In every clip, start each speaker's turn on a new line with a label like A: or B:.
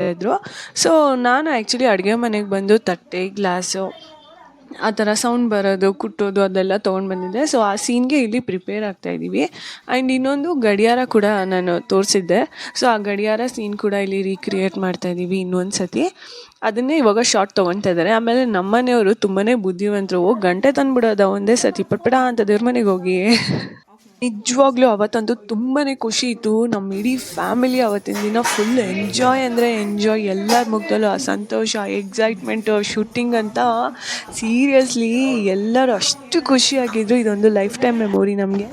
A: ಇದ್ರು. ಸೊ ನಾನು ಆ್ಯಕ್ಚುಲಿ ಅಡುಗೆ ಮನೆಗೆ ಬಂದು ತಟ್ಟೆ, ಗ್ಲಾಸು, ಆ ಥರ ಸೌಂಡ್ ಬರೋದು, ಕುಟ್ಟೋದು ಅದೆಲ್ಲ ತೊಗೊಂಡು ಬಂದಿದ್ದೆ. ಸೊ ಆ ಸೀನ್ಗೆ ಇಲ್ಲಿ ಪ್ರಿಪೇರ್ ಆಗ್ತಾ ಇದ್ದೀವಿ. ಆ್ಯಂಡ್ ಇನ್ನೊಂದು ಗಡಿಯಾರ ಕೂಡ ನಾನು ತೋರಿಸಿದ್ದೆ. ಸೊ ಆ ಗಡಿಯಾರ ಸೀನ್ ಕೂಡ ಇಲ್ಲಿ ರೀಕ್ರಿಯೇಟ್ ಮಾಡ್ತಾ ಇದ್ದೀವಿ ಇನ್ನೊಂದು ಸತಿ ಅದನ್ನೇ ಇವಾಗ ಶಾರ್ಟ್ ತೊಗೊತಾ ಇದ್ದಾರೆ. ಆಮೇಲೆ ನಮ್ಮನೆಯವರು ತುಂಬಾ ಬುದ್ಧಿವಂತರು. ಗಂಟೆ ತಂದುಬಿಡೋದ ಒಂದೇ ಸತಿ. ಪಟ್ಪಡ ಅಂತ ದೇವ್ರ ಮನೆಗೆ ಹೋಗಿ. ನಿಜವಾಗ್ಲೂ ಅವತ್ತಂತೂ ತುಂಬಾ ಖುಷಿ ಇತ್ತು. ನಮ್ಮ ಇಡೀ ಫ್ಯಾಮಿಲಿ ಅವತ್ತಿನ ದಿನ ಫುಲ್ ಎಂಜಾಯ್ ಅಂದರೆ ಎಂಜಾಯ್ ಎಲ್ಲರ ಮುಖದಲ್ಲೂ ಆ ಸಂತೋಷ ಎಕ್ಸೈಟ್ಮೆಂಟು ಶೂಟಿಂಗ್ ಅಂತ ಸೀರಿಯಸ್ಲಿ ಎಲ್ಲರೂ ಅಷ್ಟು ಖುಷಿಯಾಗಿದ್ರು. ಇದೊಂದು ಲೈಫ್ ಟೈಮ್ ಮೆಮೊರಿ ನಮಗೆ.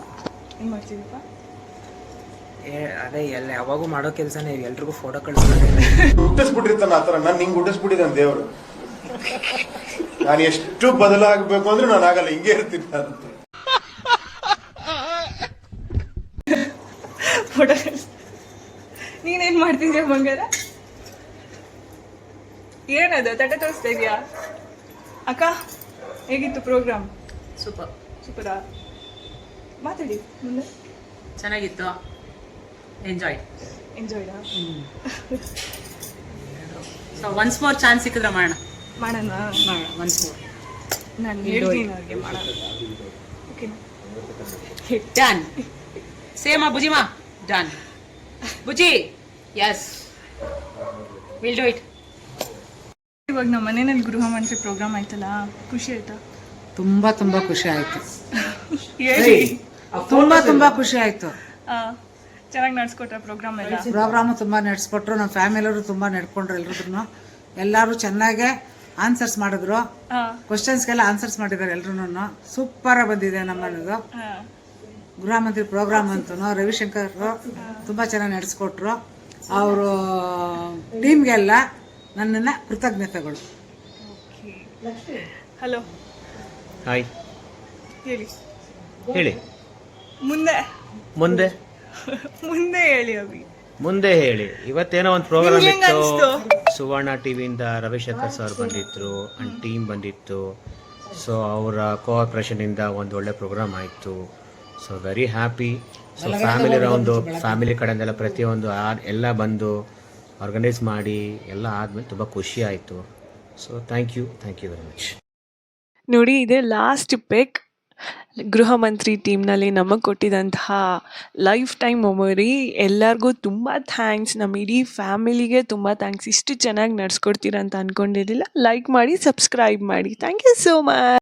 A: ಏನು ಮಾಡ್ತಿದ್ದೀಪ
B: ಏ ಅದೇ ಎಲ್ಲ ಯಾವಾಗೂ ಮಾಡೋ ಕೆಲಸನೇ ಎಲ್ರಿಗೂ ಫೋಟೋ
C: ಹುಟ್ಟಿಸ್ಬಿಟ್ಟಿರ್ತಾನೆ ಆ ಥರ. ನಾನು ಹುಟ್ಟಿಸ್ಬಿಟ್ಟಿದ್ದಾನೆ ದೇವರು. ನಾನು ಎಷ್ಟು ಬದಲಾಗಬೇಕು ಅಂದ್ರೆ ನಾನು ಆಗಲ್ಲ. ಹಿಂಗೆ ಇರ್ತೀನಿ ನಾನು.
A: ಫೋಟೋ ನೀನೇನು ಮಾಡ್ತಿದ್ಯಾ ಮಂಗಾರ ಏನದು ತಟ್ಟೆ ತೋರಿಸ್ತಾ ಇದೆಯಾ? ಅಕ್ಕ ಹೇಗಿತ್ತು ಪ್ರೋಗ್ರಾಮ್?
D: ಸೂಪರ್.
A: ಸೂಪರಾ? ಮಾತಾಡಿ ಮುಂದೆ.
D: ಚೆನ್ನಾಗಿತ್ತು. ಎಂಜಾಯ್
A: ಎಂಜಾಯ್ಡಾ
D: ಸೊ ಒನ್ಸ್ ಮೋರ್ ಚಾನ್ಸ್ ಸಿಕ್ಕಿದ್ರೆ ಮಾಡೋಣ.
A: ಮಾಡೋಣ.
D: ಮಾಡೋಣ ಒನ್ಸ್ ಮೋರ್
A: ನಾನು ಹೇಳ್ತೀನಿ ಅವ್ರಿಗೆ ಮಾಡೋಣ. ಓಕೆನಾ
D: ಡನ್ ಸೇಮಾ ಬುಜಿಮಾ. Done Buji. Yes. Will do it
A: ಇವಾಗ ನಮ್ಮ ಮನೆಯಲ್ಲಿ ಗೃಹ ಮಂತ್ರಿ ಪ್ರೋಗ್ರಾಮ್ ಆಯ್ತಲ್ಲ ಖುಷಿ ಆಯ್ತಾ?
E: ತುಂಬಾ ತುಂಬಾ ಖುಷಿ ಆಯ್ತು.
A: ಹೇಳಿ.
E: ತುಂಬಾ ತುಂಬಾ ಖುಷಿ ಆಯ್ತು.
A: ಚೆನ್ನಾಗಿ ನಡ್ಸ್ಕೊಟ್ರ ಪ್ರೋಗ್ರಾಮ್ ಎಲ್ಲ?
E: ಪ್ರೋಗ್ರಾಮ್ ತುಂಬಾ ನಡೆಸ್ಕೊಟ್ರು ನಮ್ಮ ಫ್ಯಾಮಿಲಿಯವರು ತುಂಬಾ ನಡ್ಕೊಂಡ್ರು ಎಲ್ರು ಎಲ್ಲರೂ ಚೆನ್ನಾಗೆ ಆನ್ಸರ್ಸ್ ಮಾಡಿದ್ರು.
A: ಹಾ
E: ಕ್ವಶನ್ಸ್ಗೆಲ್ಲ ಆನ್ಸರ್ಸ್ ಮಾಡಿದ್ದಾರೆ ಎಲ್ರು ಸೂಪರ್ ಬಂದಿದೆ ನಮ್ಮ
A: ಹಾ
E: ಗೃಹ ಮಂತ್ರಿ ಪ್ರೋಗ್ರಾಮ್ ಅಂತೂ ರವಿಶಂಕರ್ ತುಂಬ ಚೆನ್ನಾಗಿ ನಡೆಸ್ಕೊಟ್ರು. ಅವರು ಟೀಮ್ಗೆಲ್ಲ ನನ್ನನ್ನು ಕೃತಜ್ಞತೆಗಳು.
A: ಹಲೋ.
F: ಹಾಯ್
A: ಹೇಳಿ.
F: ಹೇಳಿ.
A: ಮುಂದೆ.
F: ಮುಂದೆ?
A: ಮುಂದೆ ಹೇಳಿ ಅಭಿ.
F: ಮುಂದೆ ಹೇಳಿ. ಇವತ್ತೇನೋ ಒಂದು ಪ್ರೋಗ್ರಾಮ್ ಇತ್ತು? ಸುವರ್ಣ ಟಿವಿಯಿಂದ ರವಿಶಂಕರ್ ಸರ್ ಬಂದಿದ್ರು ಅಂಡ್ ಟೀಮ್ ಬಂದಿತ್ತು. ಸೊ ಅವರ ಕೋಆಪ್ರೇಷನಿಂದ ಒಂದು ಒಳ್ಳೆ ಪ್ರೋಗ್ರಾಮ್ ಆಯಿತು. So very happy so family round family ಕಡೆಯಿಂದೆಲ್ಲ ಪ್ರತಿಯೊಂದು ಆ- ಎಲ್ಲ ಬಂದು ಆರ್ಗನೈಸ್ ಮಾಡಿ ಎಲ್ಲ ಆದಮೇಲೆ ತುಂಬ ಖುಷಿ ಆಯಿತು. So thank you thank you very much
A: ನೋಡಿ ಇದೆ ಲಾಸ್ಟ್ ಪಿಕ್ ಗೃಹ ಮಂತ್ರಿ ಟೀಮ್ನಲ್ಲಿ ನಮಗೆ ಕೊಟ್ಟಿದ್ದಂತಹ ಲೈಫ್ ಟೈಮ್ ಮೆಮೊರಿ ಎಲ್ಲರಿಗೂ ತುಂಬ ಥ್ಯಾಂಕ್ಸ್ ನಮ್ಮ ಇಡೀ ಫ್ಯಾಮಿಲಿಗೆ ತುಂಬ ಥ್ಯಾಂಕ್ಸ್ ಇಷ್ಟು ಚೆನ್ನಾಗಿ ನಡೆಸ್ಕೊಡ್ತೀರ ಅಂತ ಅಂದ್ಕೊಂಡಿರಲಿಲ್ಲ ಲೈಕ್ ಮಾಡಿ ಸಬ್ಸ್ಕ್ರೈಬ್ ಮಾಡಿ. Thank you so much